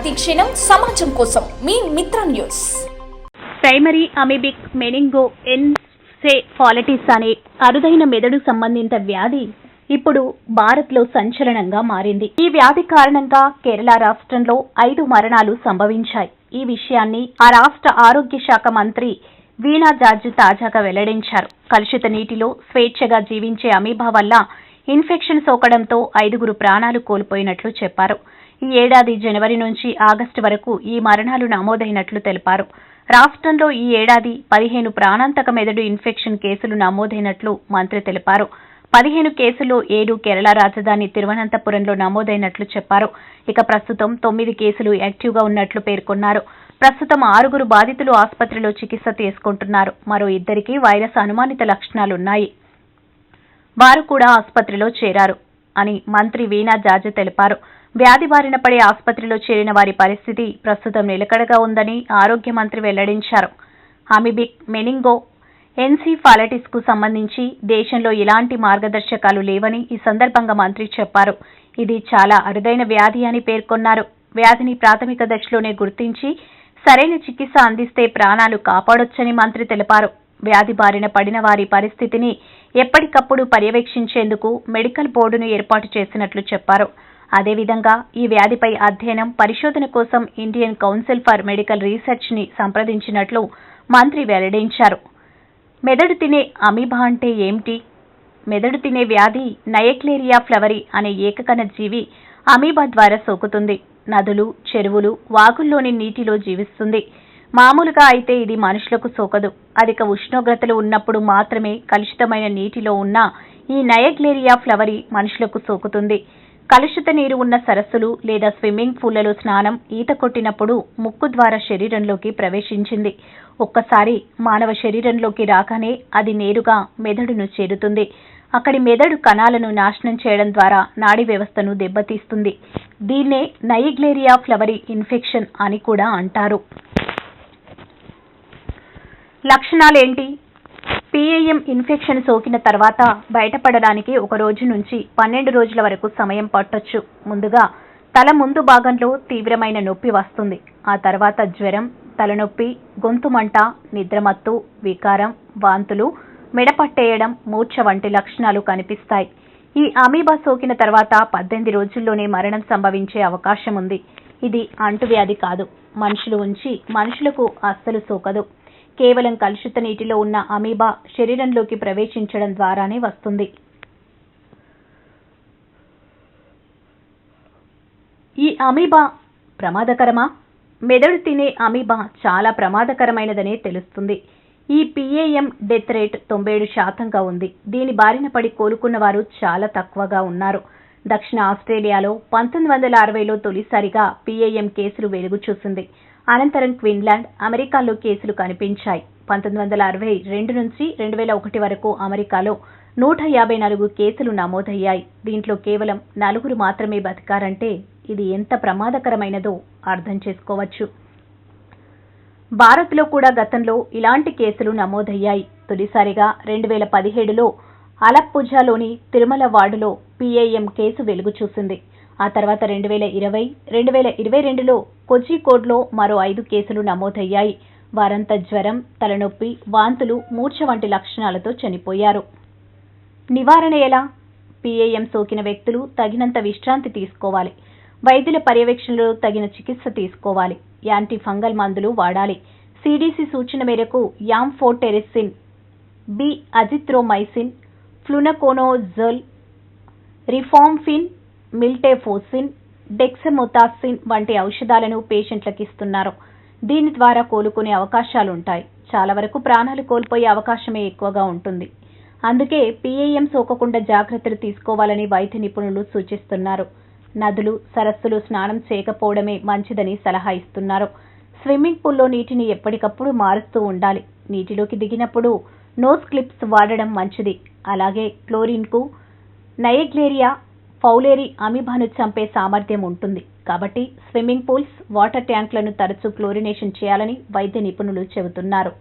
ప్రతిక్షణం సమాజం కోసం మీ మిత్ర news. Primary amoebic meningoencephalitis అనే అరుదైన మెదడు సంబంధిత వ్యాధి ఇప్పుడు భారత్లో సంచలనంగా మారింది. ఈ వ్యాధి కారణంగా కేరళ రాష్ట్రంలో ఐదు మరణాలు సంభవించాయి. ఈ విషయాన్ని ఆ రాష్ట్ర ఆరోగ్య శాఖ మంత్రి వీణా జార్జ్ తాజాగా వెల్లడించారు. కలుషిత నీటిలో స్వేచ్ఛగా జీవించే అమీబా వల్ల ఇన్ఫెక్షన్ సోకడంతో ఐదుగురు ప్రాణాలు కోల్పోయినట్లు చెప్పారు. ఈ ఏడాది జనవరి నుంచి ఆగస్టు వరకు ఈ మరణాలు నమోదైనట్లు తెలిపారు. రాష్ట్రంలో ఈ ఏడాది పదిహేను ప్రాణాంతక మెదడు ఇన్ఫెక్షన్ కేసులు నమోదైనట్లు మంత్రి తెలిపారు. పదిహేను కేసుల్లో ఏడు కేరళ రాజధాని తిరువనంతపురంలో నమోదైనట్లు చెప్పారు. ఇక ప్రస్తుతం తొమ్మిది కేసులు యాక్టివ్గా ఉన్నట్లు పేర్కొన్నారు. ప్రస్తుతం ఆరుగురు బాధితులు ఆసుపత్రిలో చికిత్స తీసుకుంటున్నారు. మరో ఇద్దరికి వైరస్ అనుమానిత లక్షణాలున్నాయి. వారు కూడా ఆసుపత్రిలో చేరారు అని మంత్రి వీణా జార్జ్ తెలిపారు. వ్యాధి బారిన పడే ఆసుపత్రిలో చేరిన వారి పరిస్థితి ప్రస్తుతం నిలకడగా ఉందని ఆరోగ్య మంత్రి వెల్లడించారు. అమిబిక్ మెనింగో ఎన్సీఫాలటిస్కు సంబంధించి దేశంలో ఎలాంటి మార్గదర్శకాలు లేవని ఈ సందర్భంగా మంత్రి చెప్పారు. ఇది చాలా అరుదైన వ్యాధి అని పేర్కొన్నారు. వ్యాధిని ప్రాథమిక దశలోనే గుర్తించి సరైన చికిత్స అందిస్తే ప్రాణాలు కాపాడొచ్చని మంత్రి తెలిపారు. వ్యాధి బారిన పడిన వారి పరిస్థితిని ఎప్పటికప్పుడు పర్యవేక్షించేందుకు మెడికల్ బోర్డును ఏర్పాటు చేసినట్లు చెప్పారు. అదేవిధంగా ఈ వ్యాధిపై అధ్యయనం పరిశోధన కోసం ఇండియన్ కౌన్సిల్ ఫర్ మెడికల్ రీసెర్చ్ని సంప్రదించినట్లు మంత్రి వెల్లడించారు. మెదడు తినే అమీబా అంటే ఏమిటి? మెదడు తినే వ్యాధి నయక్లేరియా ఫ్లవరి అనే ఏకకణ జీవి అమీబా ద్వారా సోకుతుంది. నదులు చెరువులు వాగుల్లోని నీటిలో జీవిస్తుంది. మామూలుగా అయితే ఇది మనుషులకు సోకదు. అధిక ఉష్ణోగ్రతలు ఉన్నప్పుడు మాత్రమే కలుషితమైన నీటిలో ఉన్న ఈ నయగ్లేరియా ఫ్లవరి మనుషులకు సోకుతుంది. కలుషిత నీరు ఉన్న సరస్సులు లేదా స్విమ్మింగ్ పూలలో స్నానం ఈత కొట్టినప్పుడు ముక్కు ద్వారా శరీరంలోకి ప్రవేశించింది. ఒక్కసారి మానవ శరీరంలోకి రాగానే అది నేరుగా మెదడును చేరుతుంది. అక్కడి మెదడు కణాలను నాశనం చేయడం ద్వారా నాడీ వ్యవస్థను దెబ్బతీస్తుంది. దీన్నే నయిగ్లేరియా ఫ్లవరి ఇన్ఫెక్షన్ అని కూడా అంటారు. లక్షణాలేంటి? పిఏఎం ఇన్ఫెక్షన్ సోకిన తర్వాత బయటపడడానికి ఒక రోజు నుంచి పన్నెండు రోజుల వరకు సమయం పట్టొచ్చు. ముందుగా తల ముందు భాగంలో తీవ్రమైన నొప్పి వస్తుంది. ఆ తర్వాత జ్వరం తలనొప్పి గొంతు మంట నిద్రమత్తు వికారం వాంతులు మెడపట్టేయడం మూర్ఛ వంటి లక్షణాలు కనిపిస్తాయి. ఈ అమీబా సోకిన తర్వాత పద్దెనిమిది రోజుల్లోనే మరణం సంభవించే అవకాశం ఉంది ఇది అంటువ్యాధి కాదు. మనుషులు ఉంచి మనుషులకు అస్సలు సోకదు. కేవలం కలుషిత నీటిలో ఉన్న అమీబా శరీరంలోకి ప్రవేశించడం ద్వారానే వస్తుంది. ఈ అమీబా ప్రమాదకరమా? మెదడు తినే అమీబా చాలా ప్రమాదకరమైనదనే తెలుస్తుంది. ఈ పిఏఎం డెత్ రేట్ తొంభై ఏడు శాతంగా ఉంది. దీని బారిన పడి కోలుకున్న వారు చాలా తక్కువగా ఉన్నారు. దక్షిణ ఆస్ట్రేలియాలో పంతొమ్మిది వందల అరవైలో తొలిసారిగా పిఏఎం కేసులు వెలుగు చూసింది అనంతరం క్వీన్లాండ్ అమెరికాలో కేసులు కనిపించాయి. పంతొమ్మిది వందల అరవై రెండు నుంచి రెండు వేల ఒకటి వరకు అమెరికాలో నూట యాభై నాలుగు కేసులు నమోదయ్యాయి. దీంట్లో కేవలం నలుగురు మాత్రమే బతికారంటే ఇది ఎంత ప్రమాదకరమైనదో అర్థం చేసుకోవచ్చు. భారత్లో కూడా గతంలో ఇలాంటి కేసులు నమోదయ్యాయి. తొలిసారిగా రెండు వేల పదిహేడులో అలప్పుజాలోని తిరుమల వార్డులో పీఏఎం కేసు వెలుగు చూసింది. ఆ తర్వాత రెండు వేల ఇరవై రెండు వేల ఇరవై రెండులో కోజికోడ్లో మరో ఐదు కేసులు నమోదయ్యాయి. వారంతా జ్వరం తలనొప్పి వాంతులు మూర్ఛ వంటి లక్షణాలతో చనిపోయారు. నివారణ ఎలా? పీఏఎం సోకిన వ్యక్తులు తగినంత విశ్రాంతి తీసుకోవాలి. వైద్యుల పర్యవేక్షణలో తగిన చికిత్స తీసుకోవాలి. యాంటీ ఫంగల్ మందులు వాడాలి. సిడిసి సూచన మేరకు amphotericin B azithromycin fluconazole rifampin miltefosine dexamethasone వంటి ఔషధాలను పేషెంట్లకు ఇస్తున్నారు దీని ద్వారా కోలుకునే అవకాశాలుంటాయి. చాలా వరకు ప్రాణాలు కోల్పోయే అవకాశమే ఎక్కువగా ఉంటుంది. అందుకే పీఏఎం సోకకుండా జాగ్రత్తలు తీసుకోవాలని వైద్య నిపుణులు సూచిస్తున్నారు. నదులు సరస్సులు స్నానం చేయకపోవడమే మంచిదని సలహా ఇస్తున్నారు. స్విమ్మింగ్ పూల్లో నీటిని ఎప్పటికప్పుడు మారుస్తూ ఉండాలి. నీటిలోకి దిగినప్పుడు నోస్ క్లిప్స్ వాడడం మంచిది. అలాగే క్లోరిన్కు నయగ్లేరియా ఫౌలేరి అమీబాను చంపే సామర్థ్యం ఉంటుంది. కాబట్టి స్విమ్మింగ్ పూల్స్ వాటర్ ట్యాంకులను తరచూ క్లోరినేషన్ చేయాలని వైద్య నిపుణులు చెబుతున్నారు.